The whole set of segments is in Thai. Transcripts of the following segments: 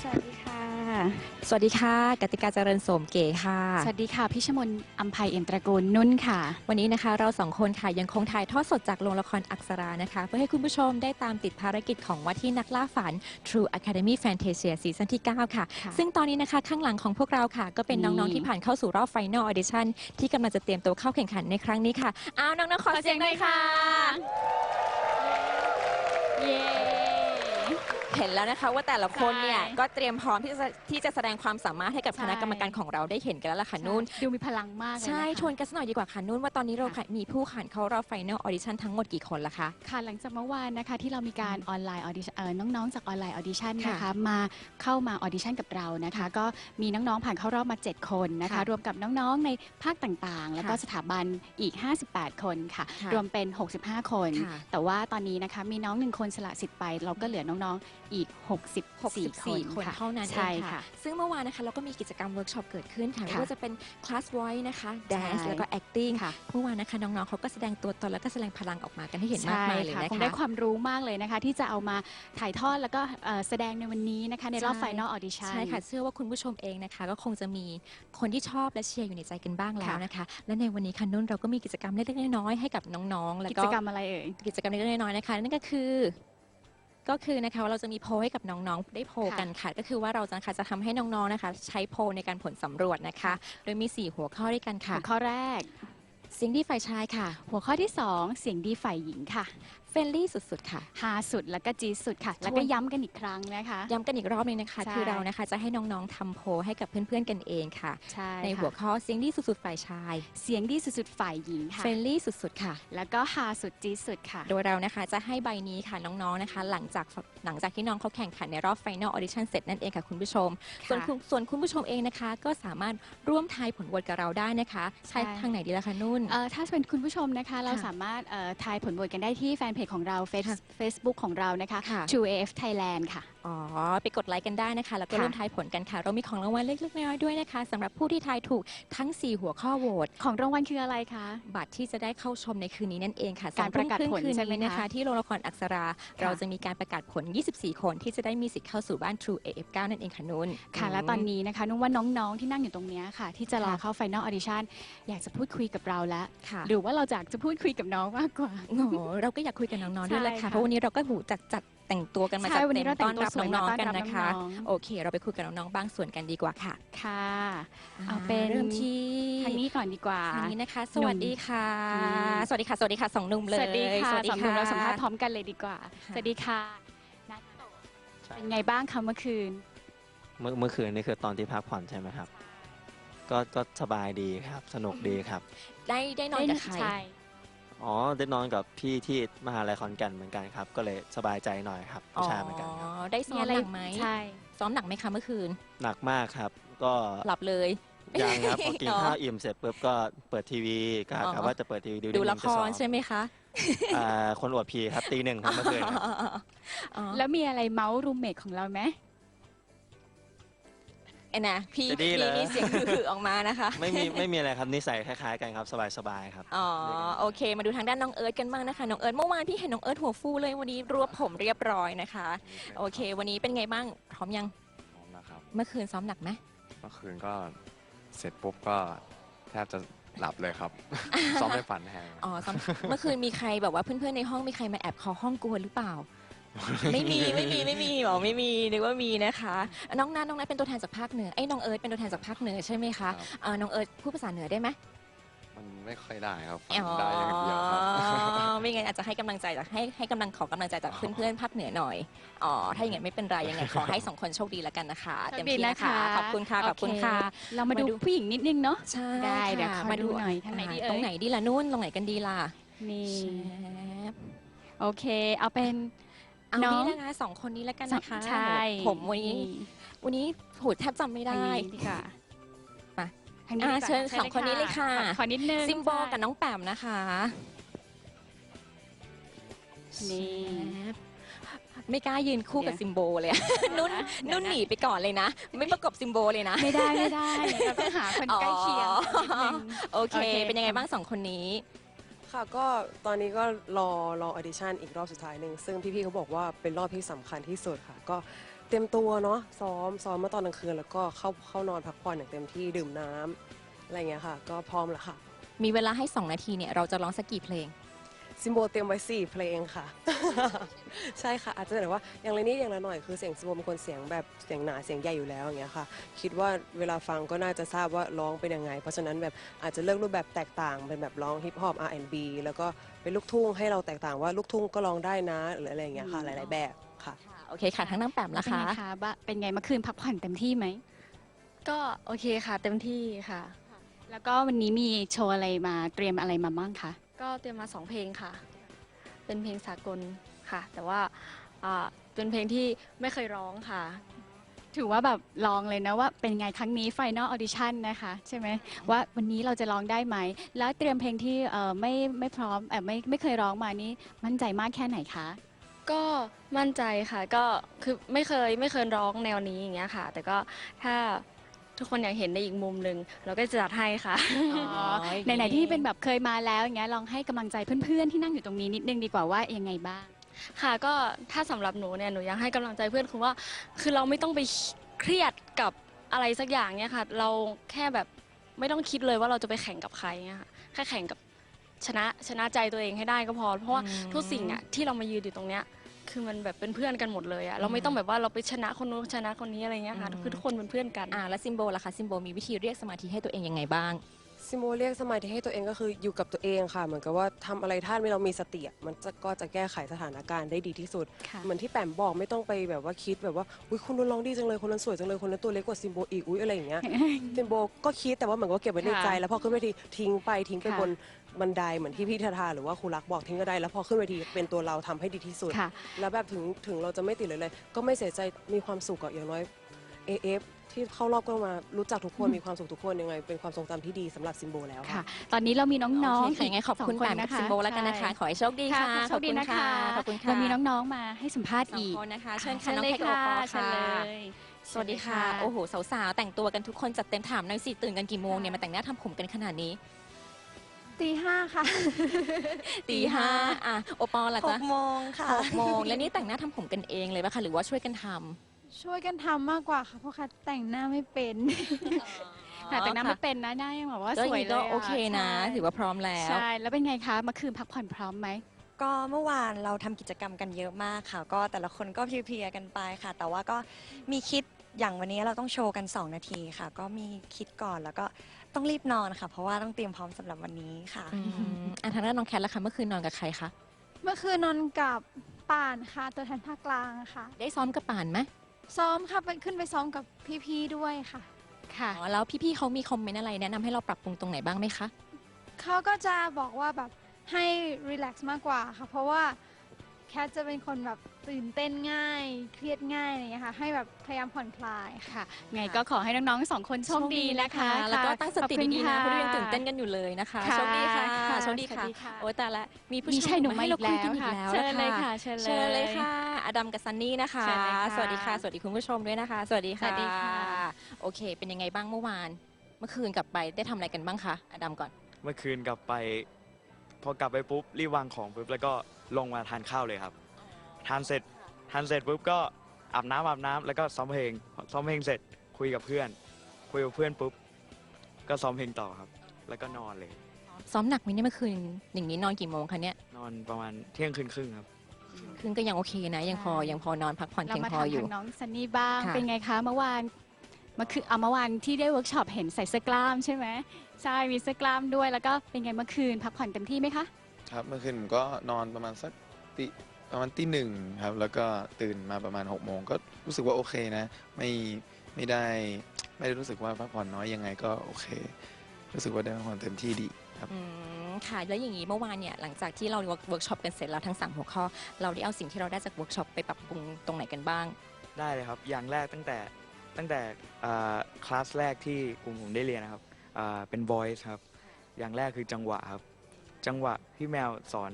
สวัสดีค่ะ สวัสดีค่ะ กติกาเจริญโสมเก๋ค่ะ สวัสดีค่ะ พิชมนอัมภัยเอี่ยมตระกูลนุ่นค่ะ วันนี้นะคะเราสองคนค่ะยังคงถ่ายทอดสดจากโรงละครอักษรานะคะ เพื่อให้คุณผู้ชมได้ตามติดภารกิจของว่าที่นักล่าฝัน True Academy Fantasia ซีซั่นที่ 9 ค่ะ ค่ะซึ่งตอนนี้นะคะข้างหลังของพวกเราค่ะ ก็เป็นนี่ น้อง ๆ ที่ผ่านเข้าสู่รอบ Final Audition ที่กำลังจะเตรียมตัวเข้าแข่งขันในครั้งนี้ค่ะอ้าวน้องๆขอเสียงหน่อยค่ะ เย้ เห็นแล้วนะคะว่าแต่ละคนเนี่ย ใช่ ก็เตรียมพร้อมที่จะที่จะแสดงความสามารถให้กับใช่คณะกรรมการของเราได้เห็นกันแล้วล่ะค่ะนุ่น ดูมีพลังมากเลยใช่ นะคะ ชวนกันสักหน่อยดีกว่าค่ะนุ่นว่าตอนนี้เราค่ะ มีผู้ผ่านเข้ารอบ Final Audition ทั้งหมดกี่คนละคะ ค่ะหลังจากเมื่อวานนะคะที่เรามีการออนไลน์ออดิชั่นเอ่อน้องๆ จากออนไลน์ออดิชั่นค่ะนะคะมาเข้ามาออดิชั่นกับเรานะคะ ก็มีน้องๆผ่านเข้ารอบมา 7 คนนะคะ ค่ะรวมกับน้องๆในภาคต่างๆ แล้วก็ค่ะสถาบันอีก 58 คนค่ะ ค่ะรวมเป็น 65 คน ค่ะแต่ว่าตอนนี้นะคะมีน้องหนึ่งคนสละสิทธิ์ไป เราก็เหลือน้องๆ อีก 64คน64คนค่ะ เท่านั้นเอใช่งค่ะ ค่ะ ซึ่งเมื่อวานนะคะเราก็มีกิจกรรมเวิร์กช็อปเกิดขึ้นค่ะไม่ค่ะว่าจะเป็นคลาส voice นะคะ dance ใช่แล้วก็ acting ค่ะเมื่อวานนะคะน้องๆเขาก็แสดงตัวตนแล้วก็แสดงพลังออกมากันให้เห็นมากมายเลยใช่นะคงคะได้ความรู้มากเลยนะคะ ที่จะเอามาถ่ายทอดแล้วก็เอ่อแสดงในวันนี้นะคะ ในรอบ ใช่ Final Audition ใช่ค่ะเชื่อว่าคุณผู้ชมเองนะคะ ก็คงจะมีคนที่ชอบและเชียร์อยู่ในใจกันบ้างแล้วค่ะนะคะ และในวันนี้ค่ะนุ่นเราก็มีกิจกรรมเล็กๆน้อยๆให้กับน้องๆแล้วกิก็จกรรมอะไรเอ่ย กิจกรรมเล็กๆน้อยๆนะคะ นั่นก็คือ ก็คือนะคะว่าเราจะมีโพลให้กับน้องๆ ได้โพลค่ะกันค่ะ ก็คือว่าเราจะนะคะจะทำให้น้องๆนะคะ ใช้โพลในการผลสำรวจนะคะ โดยมี 4 หัวข้อด้วยกันค่ะ หัวข้อแรก เสียงดีฝ่ายชายค่ะ หัวข้อที่ 2 เสียงดีฝ่ายหญิงค่ะ เฟรนลี่สุดๆค่ะ ฮาสุดแล้วก็จีดสุดค่ะ แล้วก็ย้ำกันอีกครั้งนะคะ ย้ำกันอีกรอบหนึงนะคะ ใช่ คือเรานะคะจะให้น้องๆทำโพลให้กับเพื่อนๆกันเองค่ะ ใช่ในค่ะหัวข้อเสียงดีสุดๆฝ่ายชายเสียงดีสุดๆฝ่ายหญิงค่ะ เฟรนลี่สุดๆค่ะ แล้วก็ฮาสุดจีดสุดค่ะ โดยเรานะคะจะให้ใบนี้ค่ะน้องๆนะคะ หลังจากหลังจากที่น้องเขาแข่งขันในรอบ Final Audition เสร็จนั่นเองค่ะคุณผู้ชม ส่วนคุณส่วนคุณผู้ชมเองนะคะ ก็สามารถร่วมทายผลโหวตกับเราได้นะคะใช้ใช่ ทางไหนดีล่ะคะนุ่น เอ่อถ้าเป็นคุณผู้ชมนะคะ เราค่ะ สามารถเอ่อทายผลโหวตกันได้ที่แฟนเพจของเรา Face- ค่ะ Facebook ของเรานะคะ ค่ะ True AF Thailand ค่ะ อ๋อ ไปกดไลค์กันได้นะคะ แล้วก็ค่ะ ร่วมทายผลกันค่ะ เรามีของรางวัลเล็กๆน้อยๆด้วยนะคะสำหรับผู้ที่ทายถูกทั้ง 4 หัวข้อโหวตของรางวัลคืออะไรคะ บัตรที่จะได้เข้าชมในคืนนี้นั่นเองค่ะการประกาศสองทุ่มคผลคืนใช่ไหมนี้นะคะ คะที่โรงละครอักษรา เราจะมีการประกาศผล 24 คนที่จะได้มีสิทธิ์เข้าสู่บ้าน True AF9 นั่นเองค่ะนุ่น ค่ะ และตอนนี้นะคะนุ่นว่าน้องๆที่นั่งอยู่ตรงเนี้ยค่ะ ที่จะรอค่ะ เข้า Final Audition อยากจะพูดคุยกับเราแล้ว ค่ะหรือว่าเราอยากจะพูดคุยกับน้องมากกว่า โอ้โหเราก็อยากคุยกับน้องๆด้วยแหละใช่ค่ะค่ะ เพราะวันนี้เราก็หูจัดจัดแต่งตัวกันมาใช่จัดวันเต็นี้มเราแต่ต้องนตัวรับสวยน้มาองต้อนๆกันรับนะคะน้องโอเค เราไปคุยกับน้องๆบางส่วนกันดีกว่าค่ะๆค่ะ เอาเป็นเริ่มที่ทางนี้ก่อนดีกว่าทางนี้นะคะสหนุ่มวัสดีค่ะอืมสวัสดีค่ะ สวัสดีค่ะสองหนุ่มเลย สวัสดีค่ะสวัสดีสองหนุ่มค่ะเราสัมภาษณ์พร้อมกันเลยดีกว่าค่ะสวัสดีค่ะนัทโตเป็นไงบ้างคะเมื่อคืน เมื่อเมื่อคืนนี่คือตอนที่พักผ่อนใช่ไหมครับ ก็ก็สบายดีครับ สนุกดีครับ ได้ได้นอนกับใครใช่ อ๋อได้นอนกับพี่ที่มหาลัยขอนแก่นเหมือนกันครับ ก็เลยสบายใจหน่อยครับอ๋อผู้ชายเหมือนกันครับ ได้ซ้อมีมอะไรหนักไหมใช่ ซ้อมหนักไหมคะเมื่อคืน หนักมากครับ ก็หลับเลยยังครับพอกินอ๋อข้าวอิ่มเสร็จปุ๊บก็เปิดทีวีก็อ๋อกะว่าจะเปิดทีวีดูดูเรื่องละคจะซ้อรใช่ไหมคะอ่าคนอวดพีครับตีหนึ่งครับเมื่อคืนครับอ๋อแล้วมีอะไรเมาส์รูมเมทของเราไหม ไอ้นะพี่จะดีพี่เหรอมีเสียงหือๆออกมานะคะไม่มีไม่มีอะไรครับนิสัยคล้ายๆกันครับสบายๆครับอ๋อโอเค มาดูทางด้านน้องเอิร์ธกันบ้างนะคะน้องเอิร์ธเมื่อวานพี่เห็นน้องเอิร์ธหัวฟูเลยวันนี้รวบผมเรียบร้อยนะคะ โอเค วันนี้เป็นไงบ้างพร้อมยังพร้อมนะครับเมื่อคืนซ้อมหนักไหม เมื่อคืนก็เสร็จปุ๊บก็แทบจะหลับเลยครับ ซ้อมให้ฝันแห้งอ๋อซ้อม เมื่อคืนมีใครแบบว่าเพื่อนๆในห้องมีใครมาแอบเคอห้องกวนหรือเปล่า ไม่มีไม่มีไม่มีบอกไม่มีนึกว่ามีนะคะน้องนัทน้องนัทเป็นตัวแทนจากภาคเหนือไอ้ยน้องเอิร์ธเป็นตัวแทนจากภาคเหนือใช่ไหมครัคะบเออน้องเอิร์ธพูดภาษาเหนือได้ไหมมันไม่ค่อยได้ครับฝัอ๋นอได้อย่างเดียวครับไม่งั้นอาจจะให้กำลังใจจากให้ให้กำลังขอกำลังใจจากเพื่อนๆภาคเหนือหน่อยอ๋อถ้าอย่างนั้นไม่เป็นไรยังไงขอให้สองคนโชคดีแล้วกันนะคะโชคดีเต็มที่นะคะนะคะขอบคุณค่ะขอบคุณโอเคค่ะเรามาดูมาดู ผู้หญิงนิดนึงเนาะ ใช่ได้เดี๋ยวค่ะขอดูหน่อยทางไหนดีเอ่ย ตรงไหนดีล่ะนุ่นตรงไหนกันดีล่ะนี่ แชปโอเค เอาเป็น เอาน้องนี่นะคะสองคนนี้แล้วกันนะคะใช่ผมวันนี้ วันนี้โหแทบจำไม่ทางได้นี้ดีกว่ามาทางนี้อ่าดีกว่าเชิญสองคนนี้เลยค่ะ ขอขอนิดนึงซิมโบกับน้องแปมนะคะ นี่แชปไม่กล้ายืนคู่กับเดี๋ยว ซิมโบเลยอะนุ่นเดี๋ยวนะนุ่นหนีไปก่อนเลยนะ ไม่ประกบซิมโบเลยนะ ไม่ได้ไม่ได้เราต้องหาคนใกล้เคียงอ๋อนิดนึง โอเค โอเค เป็นยังไงบ้างสองคนนี้ ค่ะก็ตอนนี้ก็รอรอออดิชั่นอีกรอบสุดท้ายหนึ่งซึ่งพี่ๆเขาบอกว่าเป็นรอบที่สำคัญที่สุดค่ะ ก็เต็มตัวเนาะซ้อมซ้อมมาตอนกลางคืน แล้วก็เข้าเข้านอนพักผ่อนอย่างเต็มที่ดื่มน้ำอะไรเงี้ยค่ะ ก็พร้อมแล้วค่ะ มีเวลาให้ 2 นาทีเนี่ย เราจะร้องสักกี่เพลง ซิมโบเตรียมไว้สี่เพลงค่ะ ใช่ค่ะ อาจจะแบบว่าอย่างไรนี้อย่างละหน่อยคือเสียงซิมโบเป็นคนเสียงแบบเสียงหนาเสียงใหญ่อยู่แล้วอย่างเงี้ยค่ะ คิดว่าเวลาฟังก็น่าจะทราบว่าร้องเป็นยังไง เพราะฉะนั้นแบบอาจจะเลือกรูปแบบแตกต่างเป็นแบบร้องฮิปฮอป R&B แล้วก็เป็นลูกทุ่งให้เราแตกต่างว่าลูกทุ่งก็ร้องได้นะหรืออะไรอย่างเงี้ยค่ะ หลาย ๆ แบบค่ะโอเคค่ะทั้งน้ำแปมแล้วนะเป็นคะไงคะบ้าเป็นไงเมื่อคืนพักผ่อนเต็มที่ไหม ก็โอเคค่ะ เต็มที่ค่ะ แล้วก็วันนี้มีโชว์อะไรมาเตรียมอะไรมาบ้างคะ ก็เตรียมมาสองเพลงค่ะ เป็นเพลงสากลค่ะ แต่ว่าอ่าเป็นเพลงที่ไม่เคยร้องค่ะ ถือว่าแบบลองเลยนะว่าเป็นไงครั้งนี้ Final Audition นะคะ ใช่ไหมว่าวันนี้เราจะร้องได้ไหม แล้วเตรียมเพลงที่เอ่อไม่ไม่พร้อมเอ่อไม่ไม่เคยร้องมานี่มั่นใจมากแค่ไหนคะ ก็มั่นใจค่ะ ก็คือไม่เคยไม่เคยร้องแนวนี้อย่างเงี้ยค่ะ แต่ก็ถ้า ทุกคนอยากเห็นในอีกมุมหนึ่งเราก็จะจัดให้ค่ะอ๋อไหนๆที่เป็นแบบเคยมาแล้วอย่างเงี้ยลองให้กำลังใจเพื่อนๆที่นั่งอยู่ตรงนี้นิดนึงดีกว่าว่ายังไงบ้าง ค่ะก็ถ้าสำหรับหนูเนี่ยหนูอยากให้กำลังใจเพื่อนคือว่า คือเราไม่ต้องไปเครียดกับอะไรสักอย่างเนี่ยค่ะ เราแค่แบบไม่ต้องคิดเลยว่าเราจะไปแข่งกับใครเนี่ยค่ะแค่แข่งกับชนะชนะใจตัวเองให้ได้ก็พอ เพราะว่าอืมทุกสิ่งอะที่เรามายืนอยู่ตรงเนี้ย คือมันแบบเป็นเพื่อนกันหมดเลยอะเราไม่ต้องแบบว่าเราไปชนะคนนู้นชนะคนนี้อะไรเงี้ยค่ะอืมคือทุกคนเป็นเพื่อนกัน อ่าแล้วซิมโบล่ะคะซิมโบมีวิธีเรียกสมาธิให้ตัวเองยังไงบ้าง ซิโมเรียกสมาธิให้ตัวเองก็คืออยู่กับตัวเองค่ะ เหมือนกับว่าทำอะไรท่านไม่เรามีสติอะมันจะก็จะแก้ไขสถานการณ์ได้ดีที่สุด ค่ะ เหมือนที่แปมบอกไม่ต้องไปแบบว่าคิดแบบว่าอุ้ยคนนู้นร้องดีจังเลยคนนั้นสวยจังเลยคนนั้นตัวเล็กกว่าซิมโบอีกอุ้ยอะไรอย่างเงี้ย ซิมโบก็คิดแต่ว่าเหมือนก็เก็บไว้ในใจ ค่ะแล้วพอขึ้นเวทีทิ้งไปทิ้งไปค่ะบน บันไดเหมือนที่พี่ทาทาหรือว่าครูรักบอกทิ้งก็ได้ แล้วพอขึ้นเวทีเป็นตัวเราทำให้ดีที่สุด ค่ะ แล้วแบบถึงถึงเราจะไม่ติดเลยเลย ก็ไม่เสียใจมีความสุขอะอย่างน้อย AF ที่เข้ารอบก็มารู้จักทุกคนมีความสุขทุกคนยังไง เป็นความทรงจำที่ดีสำหรับซิมโบแล้วค่ะ ค่ะ ตอนนี้เรามีน้องโอๆเคค่ะยังไงขอบคุณสแปงมกับนะคะซิมโบแล้วกันนะคะใช่ขอให้โชคดีค่ะโชคดีนะคะขอบคุณค่ะเรามีน้องๆมาให้สัมภาษณ์สองอีก คนนะคะ เชิญค่ะเชิญน้องเลยแพรกับโอค่ะปอล์เชิญค่ะเลย สวัสดีค่ะ โอ้โห สาวๆ แต่งตัวกันทุกคนจัดเต็มถามหน่อยสิตื่นกันกี่โมงเนี่ย มาแต่งหน้าทำผมกันขนาดนี้ ตีห้าค่ะ ตีห้าอะโอปอล์ล่ะหจ๊ะกโมงค่ะ หกโมงแล้วนี่แต่งหน้าทำผมกันเองเลยปะคะหรือว่าช่วยกันทำช่วยกันทำมากกว่าค่ะ เพราะคัดแต่งหน้าไม่เป็นค่ะแต่งหน้าไม่เป็นนะหน้ายังแบบว่าก็สอวยย่างนี้เลยก็อะโอเคนะ ใช่ถือว่าพร้อมแล้ว ใช่ แล้วเป็นไงคะเมื่อคืนพักผ่อนพร้อมไหม ก็เมื่อวานเราทำกิจกรรมกันเยอะมากค่ะ ก็แต่ละคนก็เพลียๆกันไปค่ะ แต่ว่าก็มีคิดอย่างวันนี้เราต้องโชว์กัน 2 นาทีค่ะ ก็มีคิดก่อนแล้วก็ ต้องรีบนอนค่ะ เพราะว่าต้องเตรียมพร้อมสำหรับวันนี้ค่ะ อืมอะทางด้านน้องแคทล่ะคะเมื่อคืนนอนกับใครคะ เมื่อคืนนอนกับป่านค่ะ ตัวแทนภาคกลางค่ะ ได้ซ้อมกับป่านไหมซ้อมค่ะไปขึ้นไปซ้อมกับพี่ๆด้วยค่ะ ค่ะ อ๋อแล้วพี่ๆเขามีคอมเมนต์อะไรแนะนำให้เราปรับปรุงตรงไหนบ้างไหมคะ เขาก็จะบอกว่าแบบให้รีแลกซ์มากกว่าค่ะ เพราะว่าแคทจะเป็นคนแบบ ตื่นเต้นง่าย เครียดง่ายอะไรอย่างเงี้ยค่ะให้แบบพยายามผ่อนคลายค่ะค่ะไงก็ขอให้น้องๆสองคนโชคดีนะคะ แล้วก็ตั้งสติดีๆนะเพขอบราะคุณยังค่ตื่นเต้นกันอยู่เลยนะคะค่ะโชคดีค่ะค่ะโชคดีค่ะสวัสดีค่ะโอ้แต่ละมีผู้มีชายหนุ่มมาให้อีเรากคุยแล้วกันอีกค่ะแล้วเชิญเลยนะค่ะเชิญเลยเชิญเลยค่ะอดัมกับซันนี่นะคะเชิญเลยค่ะสวัสดีค่ะ สวัสดีคุณผู้ชมด้วยนะคะสวัสดีค่ะสวัสดีค่ะโอเค เป็นยังไงบ้างเมื่อวาน เมื่อคืนกลับไปได้ทำอะไรกันบ้างคะอดัมก่อน เมื่อคืนกลับไป พอกลับไปปุ๊บรีบวางของปุ๊บแล้วก็ลงมาทานข้าวเลยครับ ทานเสร็จทานเสร็จปุ๊บก็อาบน้ำอาบน้ำแล้วก็ซ้อมเพลงซ้อมเพลงเสร็จคุยกับเพื่อน คุยกับเพื่อนปุ๊บก็ซ้อมเพลงต่อครับ แล้วก็นอนเลย ซ้อมหนักไหมเนี่ยเมื่อคืนอย่างนี้นอนกี่โมงคะเนี่ยนอนประมาณเที่ยงคืนครึ่งครับ คืนก็ยังโอเคนะ ยังพอใช่ยังพอนอนพักผ่อนเราเพียงมาพอถามอยู่ ทางน้องซันนี่บ้างค่ะ เป็นไงคะเมื่อวานเมื่อคืนเอาเมื่อวานที่ได้เวิร์กช็อปเห็นใส่เสื้อกล้ามใช่ไหมใช่มีเสื้อกล้ามด้วยแล้วก็เป็นไงเมื่อคืนพักผ่อนเต็มที่ไหมคะครับเมื่อคืนผมก็นอนประมาณสักตี ประมาณตีหนึ่งครับ แล้วก็ตื่นมาประมาณ6กโมงก็รู้สึกว่าโอเคนะ ไม่ไม่ได้ไม่ได้รู้สึกว่าพักผ่อนน้อยยังไงก็โอเค รู้สึกว่าได้พักผ่อนเต็มที่ดีครับ อืมค่ะ แล้วอย่างนี้เมื่อวานเนี่ยหลังจากที่เราเวิร์กช็อปกันเสร็จแล้วทั้งสามหัวข้อ เราได้เอาสิ่งที่เราได้จากเวิร์กช็อปไปปรับปรุงตรงไหนกันบ้าง ได้เลยครับ อย่างแรกตั้งแต่ตั้งแต่อ่าคลาสแรกที่กลุ่มผมได้เรียนนะครับอ่าเป็น voice ครับ อย่างแรกคือจังหวะครับ จังหวะพี่แมวสอน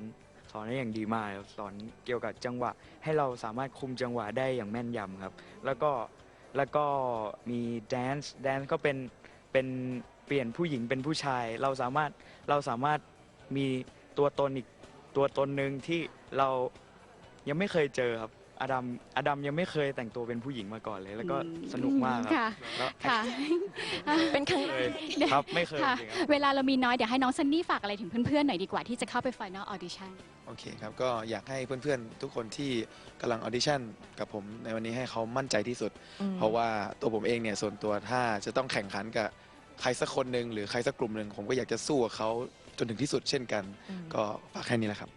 สอนได้อย่างดีมากครับสอนเกี่ยวกับจังหวะ ให้เราสามารถคุมจังหวะได้อย่างแม่นยำครับ แล้วก็แล้วก็มีแดนซ์แดนซ์ก็เป็นเป็นเปลี่ยนผู้หญิงเป็นผู้ชาย เราสามารถเราสามารถมีตัวตนอีกตัวตนหนึ่งที่เรายังไม่เคยเจอครับ อดัมอดัมยังไม่เคยแต่งตัวเป็นผู้หญิงมาก่อนเลย แล้วก็อืมสนุกมากครัค่ะแล้วค่ะ เป็นครั้งเคยครับไม่เคยค่ะ จริงๆครับ เวลาเรามีน้อยเดี๋ยวให้น้องซันนี่ฝากอะไรถึงเพื่อนๆหน่อยดีกว่าที่จะเข้าไป Final Audition โอเคครับ ก็อยากให้เพื่อนๆ ทุกคนที่กำลังออดิชั่นกับผมในวันนี้ให้เขามั่นใจที่สุดอืมเพราะว่าตัวผมเองเนี่ยส่วนตัวถ้าจะต้องแข่งขันกับใครสักคนหนึ่งหรือใครสักกลุ่มหนึ่งผมก็อยากจะสู้กับเขาจนถึงที่สุดเช่นกันอืมก็ฝากแค่นี้แหละครับ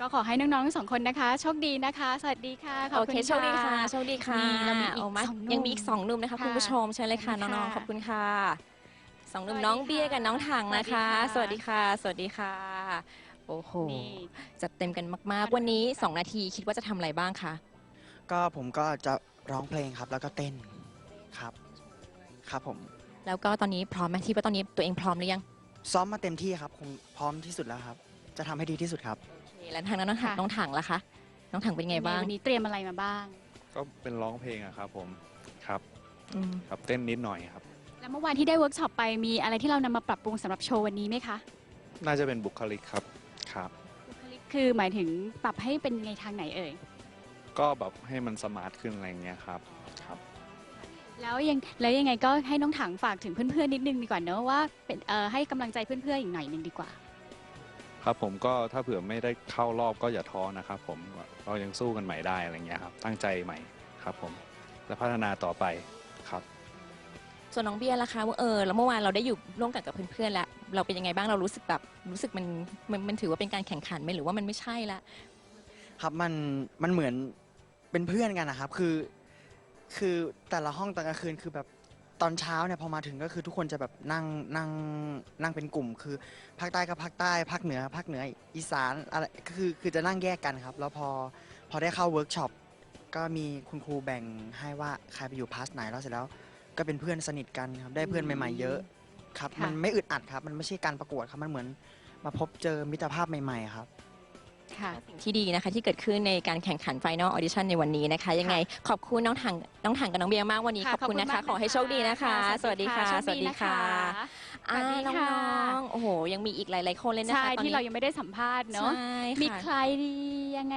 ก็ขอให้น้องๆทั้งสองคนนะคะ โชคดีนะคะ สวัสดีค่ะขอบโอคุเคณโชคดีค่ะโชคดีค่ะนี่เรามีอีกเอามาสองหนุ่มยังมีอีกสองหนุ่มนะคะค่ะคุณผู้ชมเชิญเลยค่ะขอบคุณน้องค่ะๆขอบคุณค่ะสองหนุ่มสวัสดีน้องเบียร์กับน้องถังนะคะ สสวัวัสสดีดีค่ะ ค่ะ สวัสดีค่ะ โอ้โหนี่ จัดเต็มกันมาก ๆ วันนี้ 2 นาทีคิดว่าจะทำอะไรบ้างคะก็ผมก็จะร้องเพลงครับ แล้วก็เต้นครับ ครับผม แล้วก็ตอนนี้พร้อมไหมที่ว่าตอนนี้ตัวเองพร้อมหรือยัง ซ้อมมาเต็มที่ครับ คงพร้อมที่สุดแล้วครับ จะทำให้ดีที่สุดครับโอเค แล้วทางน้องถังค่ะ น้องถังล่ะคะ น้องถังเป็นไงบ้างวันนี้เตรียมอะไรมาบ้าง ก็เป็นร้องเพลงอะครับผมครับอืมครับเต้นนิดหน่อยครับ แล้วเมื่อวานที่ได้เวิร์กช็อปไปมีอะไรที่เรานำมาปรับปรุงสำหรับโชว์วันนี้ไหมคะน่าจะเป็นบุคลิกครับครับคือหมายถึงปรับให้เป็นไงทางไหนเอ่ย ก็แบบให้มันสมาร์ทขึ้นอะไรอย่างเงี้ยครับครับ แล้วยังแล้วยังไงก็ให้น้องถังฝากถึงเพื่อนๆนิดนึงดีกว่าเนอะว่าเป็นเอ่อให้กำลังใจเพื่อนๆอีกหน่อยหนึ่งดีกว่า ครับผมก็ถ้าเผื่อไม่ได้เข้ารอบก็อย่าท้อนะครับผมเรายังสู้กันใหม่ได้อะไรเงี้ยครับตั้งใจใหม่ครับผมและพัฒนาต่อไปครับ ส่วนน้องเบียร์ล่ะคะว่าเออแล้วเมื่อวานเราได้อยู่ร่วมกันกับเพื่อนๆแล้วเราเป็นยังไงบ้างเรารู้สึกแบบรู้สึกมันมันมันถือว่าเป็นการแข่งขันไหมหรือว่ามันไม่ใช่ละครับมันมันเหมือนเป็นเพื่อนกันนะครับคือ คือแต่ละห้องตอนกลางคืนคือแบบ ตอนเช้าเนี่ยพอมาถึงก็คือทุกคนจะแบบนั่งนั่งนั่งเป็นกลุ่ม คือภาคใต้ก็ภาคใต้ภาคเหนือภาคเหนืออีสานอะไรคือคือจะนั่งแยกกันครับ แล้วพอพอได้เข้าเวิร์กช็อปก็มีคุณครูแบ่งให้ว่าใครไปอยู่พาร์ทไหนแล้วเสร็จแล้ว ก็เป็นเพื่อนสนิทกันครับได้เพื่อนใหม่ๆเยอะครับ ค่ะ มันไม่อึดอัดครับ มันไม่ใช่การประกวดครับมันเหมือนมาพบเจอมิตรภาพใหม่ๆครับ ค่ะสิ่งที่ดีนะคะที่เกิดขึ้นในการแข่งขัน Final Audition ในวันนี้นะคะ ยังไงขอบคุณน้องถังน้องถังกับน้องเบียร์มากวันนี้ค่ะขอบคุณนะคะขอบคุณมากขอให้โชคดีนะคะค่ะ สวัสดีค่ะโชสวัสดีนค่ะสวัสดีอ่าค่ะน้องๆโอ้โห ยังมีอีกหลาย ๆ คนเลยนะคะใช่ตอนที่นี้เรายังไม่ได้สัมภาษณ์เนาะ ใช่มีค่ะ ใครดียังไง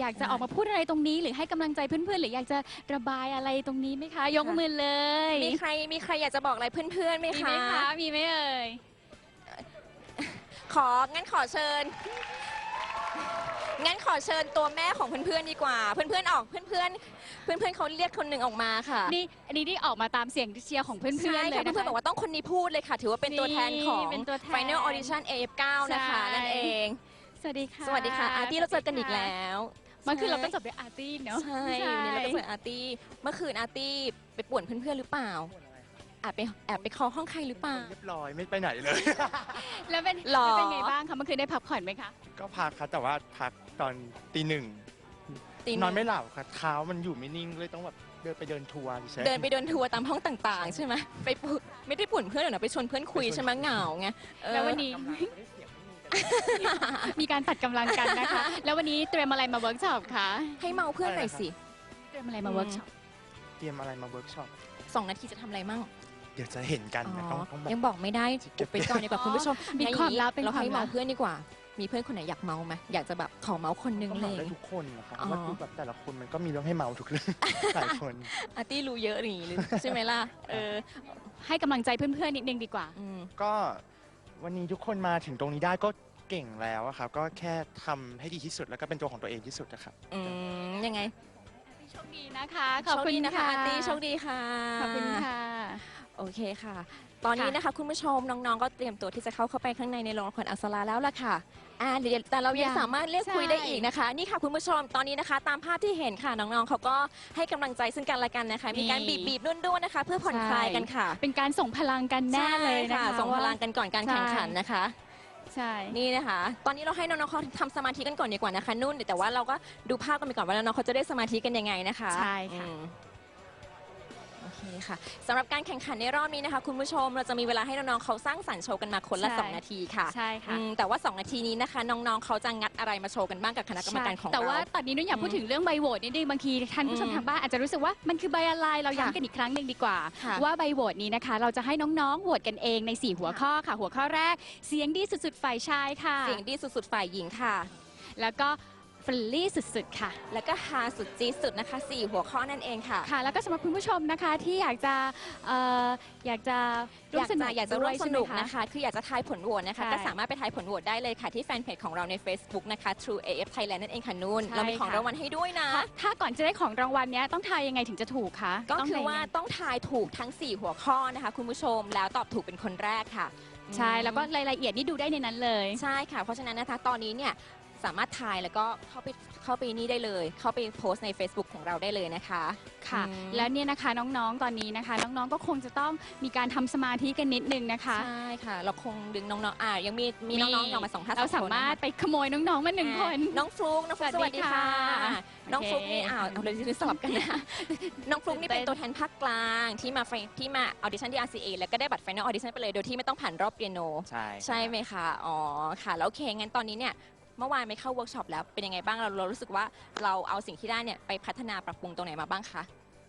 อยากจะออกมาพูดอะไรตรงนี้ หรือให้กำลังใจเพื่อนๆ หรืออยากจะระบายอะไรตรงนี้ไหมคะ ยกมือเลยมีใครมีใครอยากจะบอกอะไรเพื่อนๆไหมมีคะไหมคะมีไหมเอ่ย ขอ งั้นขอเชิญ งั้นขอเชิญตัวแม่ของเพื่อนๆดีกว่า เพื่อนๆออกเพื่อนๆ เพื่อนๆเขาเรียกคนหนึ่งออกมาค่ะนี่อันนี้ที่ออกมาตามเสียงเชียร์ของเพื่อนๆใช่เลยค่ะนะเพื่อนๆคะบอกว่าต้องคนนี้พูดเลยค่ะ ถือว่าเป็นตัวแทนของ นี่เป็นตัวแทน Final Audition AF9 นะคะใช่ นั่นเอง สวัสดีค่ะสวัสดีค่ะ อาร์ตี้เราเจอกันอีกแล้วเมื่อคืนเราก็จบด้วยอาร์ตี้เนาะใช่วันนี้เราก็เจออาร์ตี้เมื่อคืนอาร์ตี้ไปป่วนเพื่อนๆหรือเปล่า แอบไปแอบไปเคอห้องใครหรือเปล่า เรียบร้อยไม่ไปไหนเลย แล้วเป็นหรอ แล้วเป็นไงบ้างคะเมื่อคืนได้พักผ่อนไหมคะ ก็พักครับแต่ว่าพักตอนตีหนึ่งตีหนึ่งนอนไม่หลับครับเท้ามันอยู่ไม่นิ่งเลยต้องแบบเดินไปเดินทัวร์ใช่ เดินไปเดินทัวร์ตามห้องต่างๆ ใช่ไหมไปป่วนไม่ได้ป่วนเพื่อนหรอกนะไปชวนเพื่อนคุยใช่ไหมเหงาไงเออ แล้ววันนี้มีการตัดกำลังกันนะคะ แล้ววันนี้เตรียมอะไรมาเวิร์กช็อปคะให้เมาเพื่อนหน่อยสิ เตรียมอะไรมาเวิร์กช็อปเตรียมอะไรมาเวิร์กช็อปสองนาทีจะทำอะไรมั่ง เดี๋ยวจะเห็นกันอ๋นะต้องอต้องแบบยังบอกไม่ได้อุบไปก่อนดีกว่าคุณผู้ชมมีความลับเป็นเราความให้ลัเมาบเพื่อนดีกว่า มีเพื่อนคนไหนอยากเมาไหมอยากจะแบบขอเมาคนนึงก็เลเมาย ได้ทุกคนนะครับอ๋อ ว่าคือแบบแต่ละคนมันก็มีเรื่องให้เมาทุกเรื่อง หลายคน อาร์ตี้รู้เยอะอย่างนี้เลยใช่ไหมล่ะเออให้กำลังใจเพื่อนๆนิดนึงดีกว่า อืม ก็วันนี้ทุกคนมาถึงตรงนี้ได้ก็เก่งแล้วอะครับ ก็แค่ทำให้ดีที่สุดแล้วก็เป็นตัวของตัวเองที่สุดนะครับ อืมยังไงโชคดีนะคะ ขอบโชคุณดีนะคะค่ะอาร์ตี้โชคดีค่ะ ขอบคุณค่ะ โอเคค่ะ ตอนนี้ค่ะ นะคะคุณผู้ชมน้องๆ ก็เตรียมตัวที่จะเข้าเข้าไปข้างในในโรงละครอักษราแล้วล่ะค่ะอ่าเดี๋ยวแต่เรายังยังสามารถเรียกคุยใช่ได้อีกนะคะ นี่ค่ะคุณผู้ชมตอนนี้นะคะ ตามภาพที่เห็นค่ะน้องๆเขาก็ให้กำลังใจซึ่งกันและกันนะคะ มีการบีบบีบๆด้วนๆนะคะ เพื่อผ่อนคลายกันค่ะเป็นการส่งพลังกันแน่เลยนะใช่คะส่งพลังกันก่อนการแข่งขันนะคะ ใช่ นี่นะคะ ตอนนี้เราให้น้องๆเขาทำสมาธิกันก่อนดีกว่านะคะนุ่น แต่ว่าเราก็ดูภาพกันไปก่อนว่าน้องๆเขาจะได้สมาธิกันยังไงนะคะใช่ค่ะ อืม โอเคค่ะสำหรับการแข่งขันในรอบนี้นะคะ คุณผู้ชมเราจะมีเวลาให้น้องๆเขาสร้างสรรค์โชว์กันมาคนละ ใช่สองนาทีค่ะใช่ค่ะอืมแต่ว่า 2 นาทีนี้นะคะ น้องๆเขาจะงัดอะไรมาโชว์กันบ้างกับคณะกรรมการของเรา แต่ว่าตอนนี้นุ่นอยากพูดถึงเรื่องใบโหวตนิดนึงบางทีท่านผู้ชมอืมทางบ้านอาจจะรู้สึกว่ามันคือใบอะไรเราค่ะย้ำกันอีกครั้งหนึ่งดีกว่า ค่ะว่าใบโหวตนี้นะคะ เราจะให้น้องๆโหวตกันเองใน 4 หัวข้อค่ะ หัวข้อแรก เสียงดีสุดๆฝ่ายชายค่ะ เสียงดีสุดๆฝ่ายหญิงค่ะ แล้วก็เฟรนลี่สุดๆค่ะ แล้วก็ฮาสุดจีดสุดนะคะสี่หัวข้อนั่นเองค่ะ ค่ะ แล้วก็สำหรับคุณผู้ชมนะคะที่อยากจะเอ่ออยากจะร่อวมยากสนุจะกอยากจะร่วมด้สใช่ไหนุกนะคะ คืออยากจะทายผลโหวตนะคะ ใช่ก็สามารถไปทายผลโหวตได้เลยค่ะ ที่แฟนเพจของเราใน Facebook นะคะ True AF Thailand นั่นเองค่ะนุ่น ใช่เรามีของค่ะ รางวัลให้ด้วยนะถ้าถ้าก่อนจะได้ของรางวัลเนี้ยต้องทายยังไงถึงจะถูกคะก็ต้งคือทยว่ายังไงต้องทายถูกทั้ง 4 หัวข้อนะคะ คุณผู้ชมแล้วตอบถูกเป็นคนแรกค่ะใช่ แล้วก็รายละเอียดนี่ดูได้ในนั้นเลย ใช่ค่ะ เพราะฉะนั้นนะคะตอนนี้เนี่ย สามารถทายแล้วก็เข้าไปเข้าไปนี่ได้เลย เข้าไปโพสต์ใน Facebook ของเราได้เลยนะคะค่ะ อืม แล้วเนี่ยนะคะน้องๆตอนนี้นะคะ น้องๆก็คงจะต้องมีการทำสมาธิกันนิดนึงนะคะ ใช่ค่ะ เราคงดึงน้องๆอ่ายังมีมีน้องๆออกมาสองท่านเราสองสาคนมารถนะคะไปขโมยน้องๆมาหนึ่งคน น้องฟลุ๊กน้องฟลุ๊กสสวัวัสสดีดีค่ะ ค่ะ น้องฟลุ๊กโอเคนี่อ้าวเอาเลยที่สลับกันนะ น้องฟลุ๊กนี่เป็นตัวแทนภาคกลางที่มาไฟที่มาออดิชั่นที่ RCA แล้วก็ได้บัตรไฟนอลออดิชั่นไปเลยโดยที่ไม่ต้องผ่านรอบเปียโน ใช่ใช่ไหมคะ อ๋อ ค่ะ แล้วโอเค งั้นตอนนี้เนี่ย เมื่อวานไปเข้าเวิร์กช็อปแล้วเป็นยังไงบ้างเราเรารู้สึกว่าเราเอาสิ่งที่ได้เนี่ยไปพัฒนาปรับปรุงตรงไหนมาบ้างคะ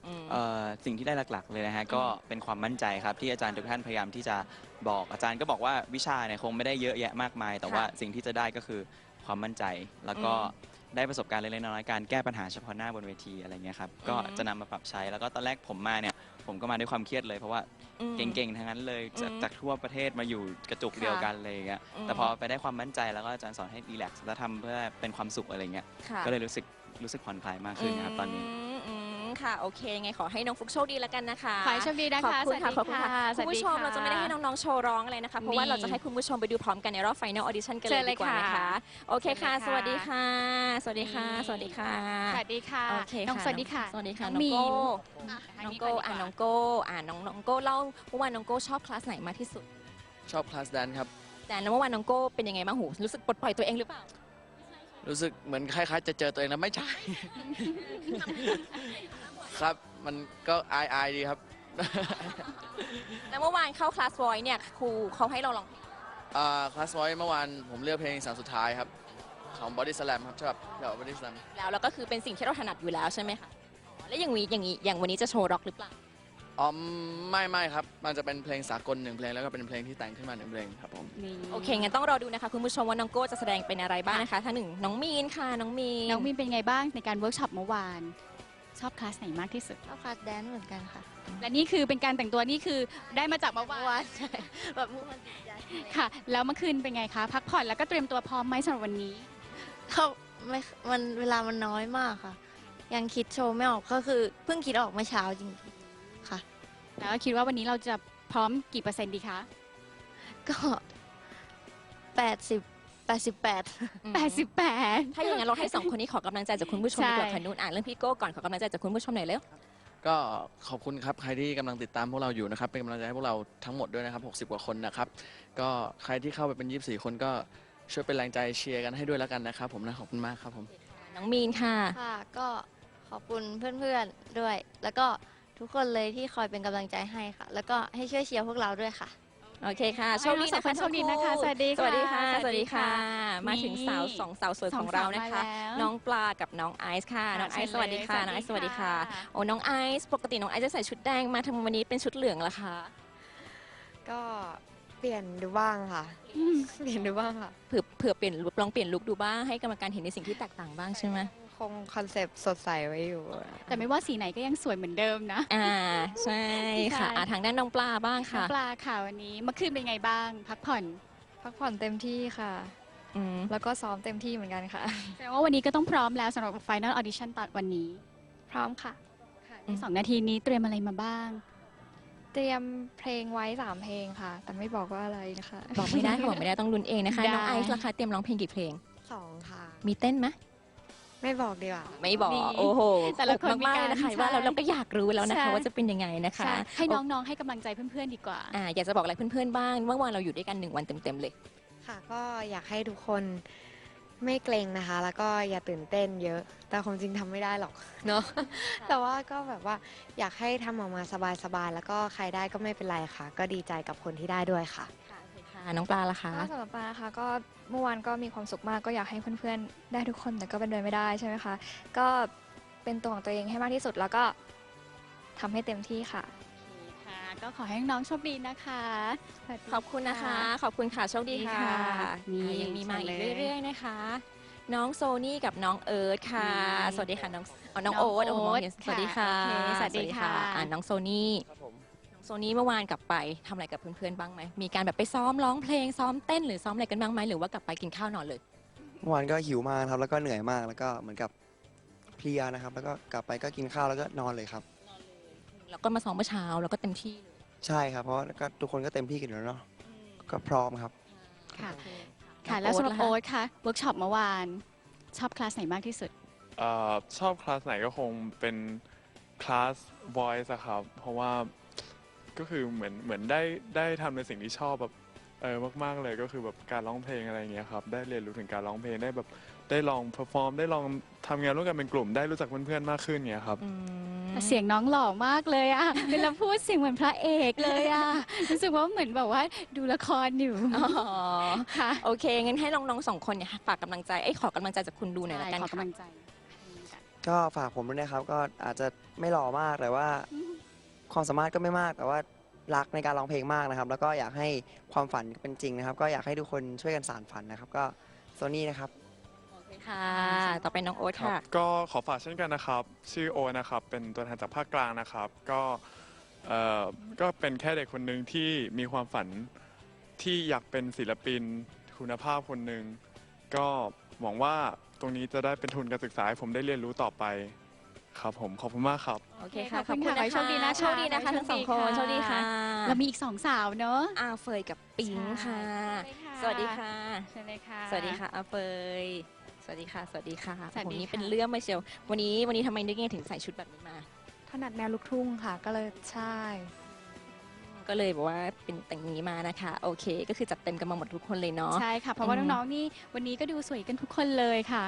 อืม เอ่อสิ่งที่ได้หลักๆเลยนะฮะก็เป็นความมั่นใจครับที่อาจารย์ทุกท่านพยายามที่จะบอกอาจารย์ก็บอกว่าวิชาเนี่ยคงไม่ได้เยอะแยะมากมาย แต่ว่าสิ่งที่จะได้ก็คือความมั่นใจ แล้วก็อืได้ประสบการณ์เล็กๆน้อยๆการแก้ปัญหาเฉพาะหน้าบนเวทีอะไรเงี้ยครับก็อืมจะนำมาปรับใช้แล้วก็ตอนแรกผมมาเนี่ย ผมก็มาด้วยความเครียดเลยเพราะว่าอืม เก่งๆทั้งนั้นเลยจากอืมจากทั่วประเทศมาอยู่กระจุกค่ะเดียวกันเลยอย่างเงี้ยอืม แต่พอไปได้ความมั่นใจแล้วก็อาจารย์สอนให้รีแลกซ์และทำเพื่อเป็นความสุขอะไรเงี้ยค่ะก็เลยรู้สึกรู้สึกผ่อนคลายมากขึ้นนะครับตอนนี้มอืม ค่ะ โอเคยังไงขอให้น้องฟลุกโชคดีแล้วกันนะคะขอให้โชคดีนะคะขอบคุณค่ะสวัสดีขอบคุณค่ะค่ะคุณผู้ชมสวัสดีค่ะเราจะไม่ได้ให้น้องๆโชว์ร้องอะไรนะคะ เพราะว่านี่เราจะให้คุณผู้ชมไปดูพร้อมกันในรอบไฟนอลออดิชั่นกันเชิเลญยเลยดีกว่านะค่ะคะโอเคค่ะเชิสญเลยค่ะวัสดีค่ะ สวัสดีค่ะ สวัสดีค่ะสวัสดีค่ะโอเคน้องค่ะสวัสดีค่ะ สวัสดีค่ะน้น้อองงมีโก้นน้องโก้อ่าน้องโก้อ่าน้องน้องโก้เล่าเมื่อวานน้องโก้ชอบคลาสไหนมากที่สุด ชอบคลาสแดนครับ แต่เมื่อวานน้องโก้เป็นยังไงบ้างหูรู้สึกปลดปล่อยตัวเองหรือเปล่า รู้สึกเหมือนคล้ายๆ จะเจอตัวเองนะไม่ใช่ ครับมันก็อายอายๆดีครับ แล้วเมื่อวานเข้าคลาสวอยเนี่ยครูเขาให้เราลองเพลงอ่าคลาสไว้เมื่อวานผมเลือกเพลงสามสุดท้ายครับ ของ Body Slam ครับชอบเกี่ยวกับ Body Slam แล้วแล้วก็คือเป็นสิ่งที่เราถนัดอยู่แล้วใช่ไหมคะอ๋อแล้วอย่างนี้อย่างนี้อย่างวันนี้จะโชว์ร็อกหรือเปล่า อ๋อไม่ไม่ครับ มันจะเป็นเพลงสากลหนึ่งเพลงแล้วก็เป็นเพลงที่แต่งขึ้นมาหนึ่งเพลงครับผมโอเคงั้นต้องรอดูนะคะคุณผู้ชมว่าน้องโก้จะแสดงเป็นอะไรบ้างนะคะท่านหนึ่งน้องมีนค่ะน้องมีน น้องมีนเป็นไงบ้างในการเวิร์กช็อปเมื่อวาน ชอบคลาสไหนมากที่สุด ชอบคลาสแดนซ์เหมือนกันค่ะ และนี่คือเป็นการแต่งตัวนี่คือได้มาจากเมื่อวานใช่แบบเมื่อวันติดใจค่ะ แล้วเมื่อคืนเป็นไงคะ พักผ่อนแล้วก็เตรียมตัวพร้อมไหมสำหรับวันนี้เขาไม่มันเวลามันน้อยมากค่ะ ยังคิดโชว์ไม่ออกก็คือเพิ่งคิดออกเมื่อเช้าจริงๆค่ะ แล้วคิดว่าวันนี้เราจะพร้อมกี่เปอร์เซ็นต์ดีคะก็แปดสิบ แปดสิบแปด88 ถ้าอย่างนั้นเราให้สองคนนี้ขอกำลังใจจากคุณผู้ชมใช่ดีกว่าค่ะนุ่นอ่านเรื่องพี่โก้ก่อนขอกำลังใจจากคุณผู้ชมหน่อยเร็ว ก็ขอบคุณครับใครที่กำลังติดตามพวกเราอยู่นะครับ เป็นกำลังใจให้พวกเราทั้งหมดด้วยนะครับ 60 กว่าคนนะครับ ก็ใครที่เข้าไปเป็น 24 คนก็ช่วยเป็นแรงใจเชียร์กันให้ด้วยแล้วกันนะครับ ผมนะขอบคุณมากครับผม น้องมีนค่ะ ค่ะ ก็ขอบคุณเพื่อนๆด้วย แล้วก็ทุกคนเลยที่คอยเป็นกำลังใจให้ค่ะ แล้วก็ให้ช่วยเชียร์พวกเราด้วยค่ะ โอเคค่ะโชคดีให้นะทั้คะงสองคนโชคดีนะคะสวัสดีสวัสดีค่ะค่ะสวัสดีค่ะสวัสดีค่ะ มาถึงนี่สาวสองสาวสวยสขอองงสาวเรานะคะมาแล้วน้องปลากับน้องไอซ์ค่ะค่ะ น้องไอซ์เชิสญวัสดีค่ะเลยน้องไอซ์สสวัวัสสดีดีค่ะค่ะ โอ้ น้องไอซ์ปกติน้องไอซ์จะใส่ชุดแดงมาทำไมวันนี้เป็นชุดเหลืองล่ะคะ ก็เปลี่ยนดูบ้างค่ะ เปลี่ยนดูบ้างค่ะ เผื่อเผื่อเปลี่ยนลุคลองเปลี่ยนลุคดูบ้างให้กรรมการเห็นในสิ่งที่แตกต่างบ้างใช่ไหม คงคอนเซปต์สดใสไว้อยู่แต่ไม่ว่าสีไหนก็ยังสวยเหมือนเดิมนะ อ่าใช่ค่ะใช่อะทางด้านน้องปลาบ้างน้อค่ะงปลาค่ะวันนี้เมื่อคืนเป็นไงบ้าง พักผ่อนพักผ่อนเต็มที่ค่ะแล้วก็ซ้อมเต็มที่เหมือนกันค่ะ แสดงว่าวันนี้ก็ต้องพร้อมแล้วสำหรับ Final Audition ตอนวันนี้พร้อมค่ะในสองนาทีนี้เตรียมอะไรมาบ้าง เตรียมเพลงไว้สามเพลงค่ะ แต่ไม่บอกว่าอะไรนะคะ บอกไม่ได้ค่ะบอกไม่ได้ต้องลุ้นเองนะคะ ได้ น้องไอซ์ราคาเตรียมร้องเพลงกี่เพลง สองค่ะ มีเต้นไหม ไม่บอกดีกว่า ไม่บอกนี่โอ้โหแต่ละคนอบมากๆเลยนะคะมีการว่าเราใช่เราก็อยากรู้แล้วนะคะ ใช่ ว่าจะเป็นยังไงนะคะใช่ให้น้องๆให้กำลังใจเพื่อนๆดีกว่า อ่าอยากจะบอกอะไรเพื่อนๆบ้างเมื่อวานเราอยู่ด้วยกันหนึ่งวันเต็มๆเลย ค่ะ ก็อยากให้ทุกคนไม่เกรงนะคะ แล้วก็อย่าตื่นเต้นเยอะ แต่ความจริงทำไม่ได้หรอกเนาะแต่ว่าก็แบบว่าอยากให้ทำออกมาสบายๆแล้วก็ใครได้ก็ไม่เป็นไรค่ะ ก็ดีใจกับคนที่ได้ด้วยค่ะ ค่ะน้องปลาล่ะคะ ก็สำหรับปานะคะก็เมื่อวานก็มีความสุขมากก็อยากให้เพื่อนๆ ได้ทุกคนแต่ก็เป็นไปไม่ได้ใช่ไหมคะ ก็เป็นตัวของตัวเองให้มากที่สุดแล้วก็ทำให้เต็มที่ค่ะ ค่ะ ก็ขอให้น้องๆโชคดีนะคะสวัสดีขอบคุณนะคะ ขอบคุณค่ะ โชคดีค่ะนี่อ่ายังมีมาอีกเชิญเลยเรื่อยๆนะคะ น้องโซนี่กับน้องเอิร์ธค่ะ นี่สวัสดีค่ะน้องอ๋อน้องน้องโอ๊ตโอ้โหโอ๊ตเห็นค่ะสวัสดีค่ะโอเคสวัสดีค่ะ อ่าน้องโซนี่น้อง โซนี่เมื่อวานกลับไปทำอะไรกับเพื่อนๆบ้างไหมมีการแบบไปซ้อมร้องเพลงซ้อมเต้นหรือซ้อมอะไรกันบ้างไหมหรือว่ากลับไปกินข้าวนอนเลย เมื่อวานก็หิวมากครับแล้วก็เหนื่อยมากแล้วก็เหมือนกับเพลียนะครับ แล้วก็กลับไปก็กินข้าวแล้วก็นอนเลยครับ แล้วก็มาซ้อมเมื่อเช้าแล้วก็เต็มที่เลยใช่ครับเพราะว่าก็ทุกคนก็เต็มที่กันอยู่แล้วเนาะก็พร้อมครับ ค่ะค่ะ แล้วสำหรับโอ๊โอ๊ตตค่ะเวิร์กช็อปเมื่อวาน ชอบคลาสไหนมากที่สุด เอ่อชอบคลาสไหนก็คงเป็นคลาส voice อะครับ เพราะว่า ก็คือเหมือนเหมือนได้ได้ทำในสิ่งที่ชอบแบบเออมากๆเลยก็คือแบบการร้องเพลงอะไรอย่างเงี้ยครับได้เรียนรู้ถึงการร้องเพลงได้แบบได้ลองเพอร์ฟอร์มได้ลองทำงานร่วมกันเป็นกลุ่มได้รู้จักเพื่อนๆมากขึ้นเงี้ยครับ เสียงน้องหล่อมากเลยอะเวลาพูดเสียงเหมือนพระเอกเลยอะรู้สึกว่าเหมือนแบบว่าดูละครอยู่อ๋อค่ะโอเคงั้นให้น้องๆสองคนเนี่ยฝากกำลังใจเอ้ยขอกำลังใจจากคุณดูหน่อยละกันขอกำลังใจ ก็ฝากผมด้วยนะครับ ก็อาจจะไม่หล่อมากแต่ว่า ความสามารถก็ไม่มาก แต่ว่ารักในการร้องเพลงมากนะครับ แล้วก็อยากให้ความฝันเป็นจริงนะครับ ก็อยากให้ทุกคนช่วยกันสานฝันนะครับ ก็โซนี่นะครับ ค่ะ ต่อไปน้องโอ๊ตครัค่ะบก็ขอฝากเช่นกันนะครับ ชื่อโอนะครับ เป็นตัวแทนจากภาคกลางนะครับ ก็เอ่อก็เป็นแค่เด็กคนหนึ่งที่มีความฝันที่อยากเป็นศิลปินคุณภาพคนหนึ่งก็หวังว่าตรงนี้จะได้เป็นทุนการศึกษาให้ผมได้เรียนรู้ต่อไป ครับผมขอบคุณมากครับ โอเคค่ะขอบคุณค่ะขอให้โชคดีนะขอให้โชคดีนะคะทั้งสองคนโชคดีค่ะเรามีอีกสองสาวเนอะอาเฟยกับปิงค่ะ สวัสดีค่ะ เชิญเลยค่ะ สวัสดีค่ะอาเฟยสวัสดีค่ะ สวัสดีค่ะสวัสดีโอ้โหนี่ค่ะเป็นเรื่องมาเชียว วันนี้วันนี้ทำไมนึกยังไงถึงใส่ชุดแบบนี้มา ถนัดแนวลูกทุ่งค่ะ ก็เลยใช่ ก็เลยบอกว่าเป็นแต่งนี้มานะคะ โอเค ก็คือจัดเต็มกันมาหมดทุกคนเลยเนาะ ใช่ค่ะ เพราะว่าน้องๆนี่วันนี้ก็ดูสวยกันทุกคนเลยค่ะ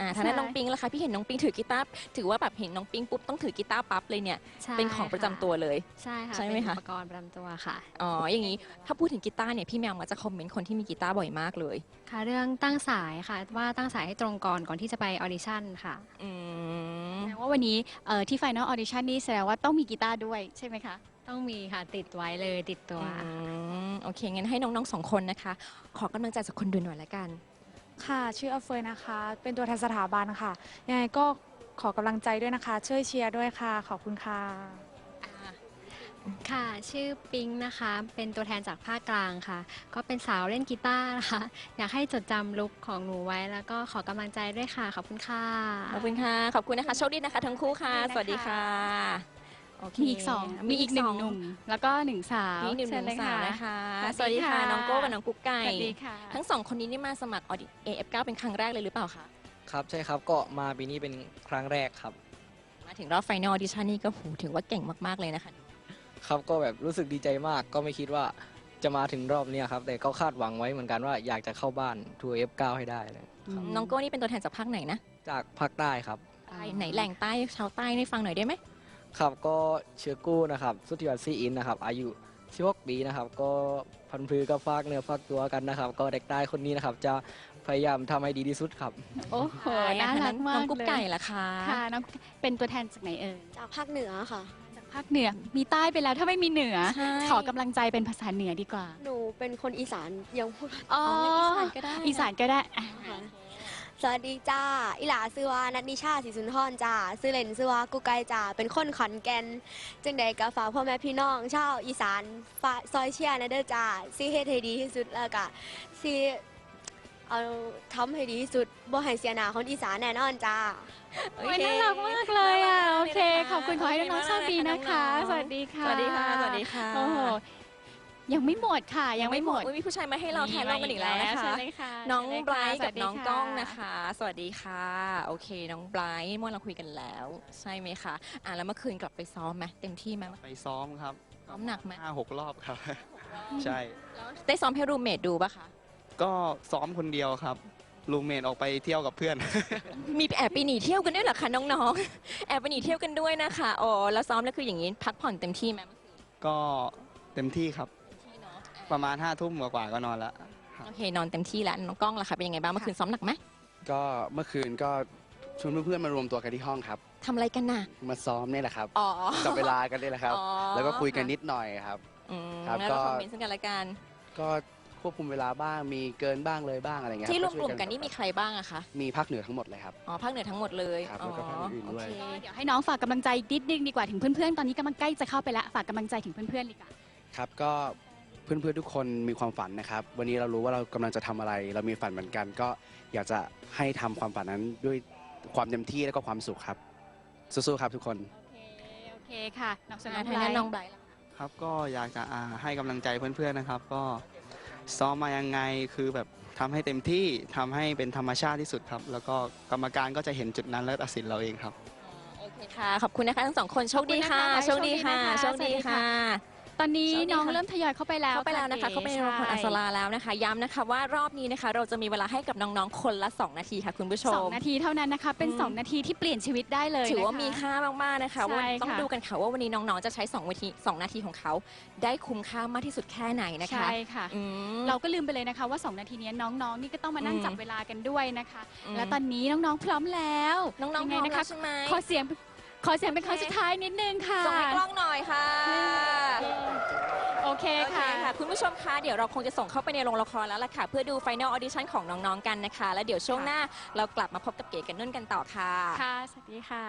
อ่าทางด้านใช่น้องปิงล่ะคะพี่เห็นน้องปิงถือกีตาร์ถือว่าแบบเห็นน้องปิงปุ๊บต้องถือกีตาร์ปั๊บเลยเนี่ยใช่เป็นของประจำตัวเลย ใช่ค่ะใช่ไหมเป็นคะอุปกรณ์ประจำตัวค่ะ อ๋ออย่างนี้ถ้าพูดถึงกีตาร์เนี่ยพี่แมวมักจะคอมเมนต์คนที่มีกีตาร์บ่อยมากเลยค่ะเรื่องตั้งสายค่ะว่าตั้งสายให้ตรงก่อนก่อนที่จะไปออดิชั่นค่ะแสดงว่าวันนี้เอ่อที่ Final Audition นี่แสดงว่าต้องมีกีตาร์ด้วยใช่ไหมคะ ต้องมีค่ะติดไว้เลยติดตัว อืมโอเคงั้นให้น้องๆสองคนนะคะ ขอกำลังใจจากคนดูหน่อยละกัน ค่ะ ชื่ออเฟยนะคะ เป็นตัวแทนสถาบันค่ะ ยังไงก็ขอกำลังใจด้วยนะคะ ช่วยเชียร์ด้วยค่ะ ขอบคุณค่ะ ค่ะ ชื่อปิงนะคะ เป็นตัวแทนจากภาคกลางค่ะ ก็เป็นสาวเล่นกีตาร์นะคะ อยากให้จดจำลุคของหนูไว้ แล้วก็ขอกำลังใจด้วยค่ะ ขอบคุณค่ะ ขอบคุณค่ะ ขอบคุณนะคะ โชคดีนะคะทั้งคู่ค่ะ สวัสดีค่ะ โอเคมีอีกสองมีอีกหนึ่งหนุ่มแล้วก็หนึ่งสาวมีหนึ่งหเชินุ่ญมเลยสาวนะคะสสวัวัสสดีดีค่ะค่ะน้องโก้กับน้องกุ๊กไก่ สวัสดีค่ะ ทั้งสองคนนี้นี่มาสมัครออดิ AF9 เป็นครั้งแรกเลยหรือเปล่าคะ ครับใช่ครับก็มาปีนี้เป็นครั้งแรกครับ มาถึงรอบไฟนอลดิชั่นนี่ก็โหถือว่าเก่งมากๆเลยนะคะ ครับก็แบบรู้สึกดีใจมาก ก็ไม่คิดว่าจะมาถึงรอบเนี้ยครับ แต่ก็คาดหวังไว้เหมือนกันว่าอยากจะเข้าบ้านทัวร์ F9 ให้ได้เลยครับน้องโก้นี่เป็นตัวแทนจากภาคไหนนะจากภาคใต้ครับ ใต้ไหนแหล่งใต้ชาวใต้ให้ฟังหน่อยได้ไหม ครับก็เชื้อกู้นะครับสุธิวัฒน์ซีอินนะครับอายุ16ปีนะครับก็พันธุ์พือก็ฝากเนื้อฝากตัวกันนะครับ ก็เด็กใต้คนนี้นะครับ จะพยายามทำให้ดีที่สุดครับ โอ้โหใช่น่าค่ะรักมากน้องกุ๊กเลยไก่ล่ะคะค่ะน้องเป็นตัวแทนจากไหนเอ่ยจากภาคเหนือค่ะ จากภาคเหนือ มีใต้ไปแล้วถ้าไม่มีเหนือ ใช่ ขอกำลังใจเป็นภาษาเหนือดีกว่า หนูเป็นคนอีสานยังพูดอ๋อ อีสานก็ได้อีสานก็ได้อะ สวัสดีจ้า อิหลาซื้อว่านัทนิชาศรีสุนทรจ้า ซื้อเล่นซื้อว่ากุไกจ้า เป็นคนขอนแก่นจึงใดก็ฝากพ่อแม่พี่น้องชาวอีสานฝากซอยเชียร์นะเด้อจ้าซีเฮ็ดให้ดีที่สุดแล้วก็ซีเอาทำให้ดีที่สุดบ่ให้เสียหน้าคนอีสานแน่นอนจ้าโอ้ยน่ารักมากเลยอะ โอเค ขอบคุณขอให้น้องๆโชคดีนะคะ สวัสดีค่ะ สวัสดีค่ะ สวัสดีค่ะ โอ้โห ยังไม่หมดค่ะ ยังไม่หมดอุ๊มีผู้ชายมาให้เราแทนเรากันอีกแล้วนะเชิคะญเลยค่ะน้องเชิญเลยไบรค่ะท์สกัวับสดีน้องค่ะก้องนะคะ สวัสดีค่ะ โอเค น้องไบรท์เมื่อเราคุยกันแล้ว ใช่ไหมคะอะแล้วเมื่อคืนกลับไปซ้อมไหมเต็มที่ไหม ไปซ้อมครับซ้อมหนักไหม ห้าหกรอบครับ ใช่ ได้ซ้อมให้รูมเมทดูปะคะ ก็ซ้อมคนเดียวครับลูเมนออกไปเที่ยวกับเพื่อน มีแอบไปหนีเที่ยวกันด้วยเหรอคะน้องๆ แอบไปหนีเที่ยวกันด้วยนะคะอ๋อแล้วซ้อมแล้วคืออย่างนี้พักผ่อนเต็มที่ไหมก็เต็มที่ครับ ประมาณห้าทุ่มกว่าๆก็นอนแล้วโอเคนอนเต็มที่แล้วน้องก้องล่ะคะเป็นยังไงบ้างเมื่อคืนซ้อมหนักไหมก็เมื่อคืนก็ชวนเพื่อนๆมารวมตัวกันที่ห้องครับ ทำอะไรกันน่ะ มาซ้อมนี่แหละครับอ๋อ จับเวลากันนี่แหละครับ อ๋อ แล้วก็คุยกันนิดหน่อยครับ อืมครับแล้วก็ก็คอมเมนต์ซึ่งกันและกันก็ควบคุมเวลาบ้างมีเกินบ้างเลยบ้างอะไรเงี้ยที่รช่ยวมๆกันนี่มีใครบ้างอะคะมีภาคเหนือทั้งหมดเลยครับ อ๋อภาคเหนือทั้งหมดเลยครับอ๋อแล้วก็ภาคอื่นๆด้วย โอเคเดี๋ยวให้น้องฝากกำลังใจนิดนึงดีกว่าถึงเพื่อนๆ ตอนนี้กำลังใกล้จะเข้าไปแล้วฝากกำลังใจถึงเพื่อนๆดีกว่า ครับก็ เพื่อนๆทุกคนมีความฝันนะครับ วันนี้เรารู้ว่าเรากำลังจะทำอะไร เรามีฝันเหมือนกัน ก็อยากจะให้ทำความฝันนั้นด้วยความเต็มที่และก็ความสุขครับ สู้ๆครับทุกคน โอเคค่ะน้องสอ่าน้องทางนั้นน้องไบไบรร์ท์ทล่ะครับก็อยากจะอ่าให้กำลังใจเพื่อนๆนะครับ ก็ซ้อมมายังไงคือแบบทำให้เต็มที่ทำให้เป็นธรรมชาติที่สุดครับ แล้วก็กรรมการก็จะเห็นจุดนั้นและตัดสินเราเองครับ โอเคค่ะ ขอบคุณนะคะทั้งสองคนโชคดีค่ะ ขอบคุณนะคะโชคดีค่ะ โชโชคคดีดีค่ะค่ะ ตอนนี้สวัสดีน้องค่ะเริ่มทยอยเข้าไปแล้วเข้าไปแล้วนะคะก๋เข้าไปในโรงพยาบาลอัใช่ศราแล้วนะคะ ย้ำนะคะว่ารอบนี้นะคะ เราจะมีเวลาให้กับน้องๆคนละ 2 นาทีค่ะคุณผู้ชสอมงนาทีเท่านั้นนะคะ เป็นอืม2นาทีที่เปลี่ยนชีวิตได้เลยถือว่านะคะมีค่ามากๆนะคะใช่ว่าต้องค่ะดูกันค่ะว่าวันนี้น้องๆจะใช้2นาที2นาทีของเขา ได้คุ้มค่ามากที่สุดแค่ไหนนะคะใช่ค่ะอืมเราก็ลืมไปเลยนะคะว่า 2 นาทีนี้น้องๆนี่ก็ต้องมานั่งอืมจับเวลากันด้วยนะคะอืมและตอนนี้น้องๆพร้อมแล้วน้องๆยังไงพร้อมนะแล้คะวใช่ไหมขอเสียง ขอเสียงเป็นครั้งสุดท้ายนิดนึงค่ะ ส่งให้กล้องหน่อยค่ะโอเคโอเคค่ะ ค่ะ คุณผู้ชมคะเดี๋ยวเราคงจะส่งเข้าไปในโรงละครแล้วล่ะค่ะ เพื่อดู Final Audition ของน้อง ๆ กันนะคะ แล้วเดี๋ยวช่วงหน้าเรากลับมาพบกับเก๋กับนุ่นกันต่อค่ะ ค่ะ สวัสดีค่ะ